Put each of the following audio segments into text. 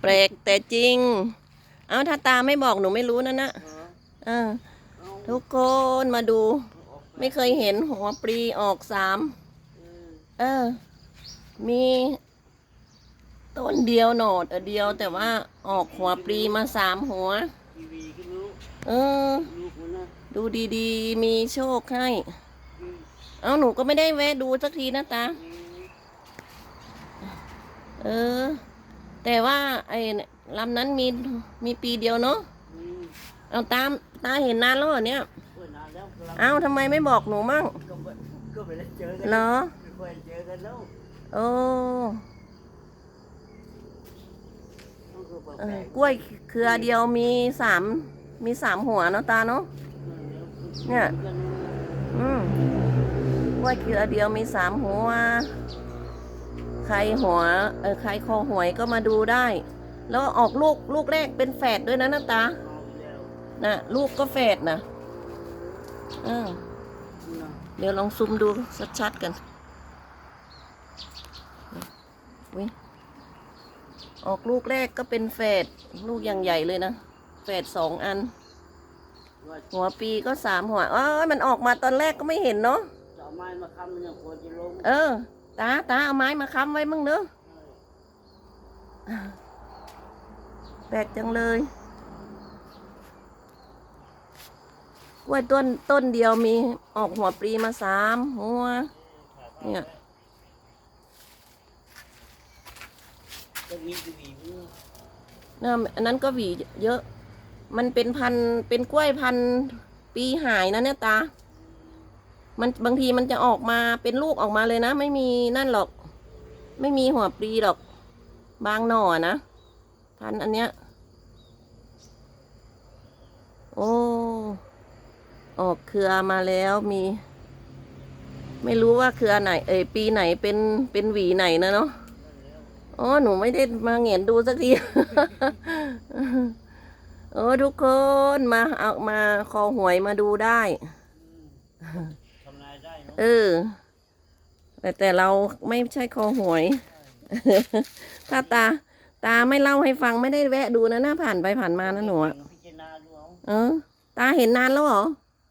แปลกแต่จริง เอาถ้าตาไม่บอกหนูไม่รู้นะนะเออทุกคนมาดู ไม่เคยเห็นหัวปลีออกสามเออ มีต้นเดียวหนอดเดียวแต่ว่าออกหัวปลีมาสามหัวทีวีก็รู้เออลูกมันนะดูดีๆ มีโชคให้ เอาหนูก็ไม่ได้แวะดูสักทีนะตา เออ แต่ว่าไอ้ลำนั้นมีมีปีเดียวเนาะอืมเอาตามตาเห็นนานแล้วเหรอเนี่ยเปิดนานแล้วกำลังเอ้าทำไมไม่บอกหนูมั่งก็ไม่ก็ไม่ได้เจอกัเหรอไม่ค่อยเจอกันแล้วโอ้ต้องคือแปลกเออกล้วยเครือเดียวมีสามมีสามหัวเนาะตาเนาะๆเนี่ย อืมกล้วยเครือเดียวมีสามหัว ใครหัวเออใครคอหวยก็มาดูได้ แล้วออกลูกลูกแรกเป็นแฝดด้วยนะนะตาเอาแล้วนะลูกก็แฝดนะเออนะเดี๋ยวลองซูมดูชัดๆกันอุ๊ยออกลูกแรกก็เป็นแฝดลูกอย่างใหญ่เลยนะแฝดสองอันว่าหัวปีก็สามหัวอ๋อมันออกมาตอนแรกก็ไม่เห็นเนาะจะเอาไม้มาค้ำมันยังควรจะลงเออ ตาตาเอาไม้มาค้ำไว้มั่งเนอะแปลกจังเลยกล้วยต้นต้นเดียวมีออกหัวปลีมาสามหัว เนี่ยจะมีทีวีมั้ยนะอันนั้นก็หวีเยอะ มันเป็นพันเป็นกล้วยพันปีหายนะเนี่ยตา มันบางทีมันจะออกมาเป็นลูกออกมาเลยนะ ไม่มีนั่นหรอก ไม่มีหัวปลีหรอก บางหน่อนะพันอันเนี้ย โอ้ออกเครือมาแล้วมี ไม่รู้ว่าเครือไหน เอ้ยปีไหนเป็นเป็นหวีไหนนะเนาะอ๋อหนูไม่ได้มาเหงียนดูสักทีโอ้ทุกคนมาเอามาคอหวยมาดูได้ เนาะเออ แต่แต่เราไม่ใช่คอหวย ถ้าตา ตาไม่เล่าให้ฟังไม่ได้แวะดูนะหน้าผ่านไปผ่านมานะหนูอะพิจารณาดูเอาเออ ตาเห็นนานแล้วเหรอ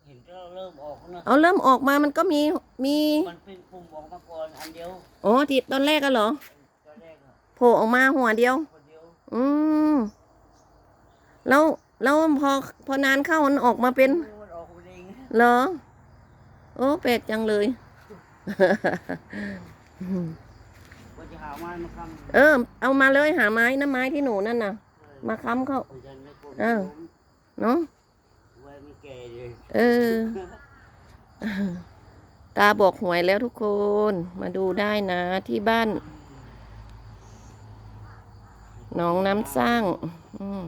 เห็นก็เริ่มออกแล้วนะ เอาเริ่มออกมามันก็มีมี มันเป็นปุ่มออกมาก่อนอันเดียวอ๋อที่ตอนแรกก็เหรอตอนแรกอะโผล่ออกมาหัวเดียว คนเดียวอืมแล้วแล้วพอพอนานเข้ามันออกมาเป็น มันออกมาเองเหรอ โอ้แปลกจังเลยเออ เอามาเลยหาไม้นะไม้ที่หนูนั่นน่ะ มาค้ำเขาเออเนาะเออ ตาบอกหวยแล้วทุกคน มาดูได้นะที่บ้านหนองน้ำสร้าง อืม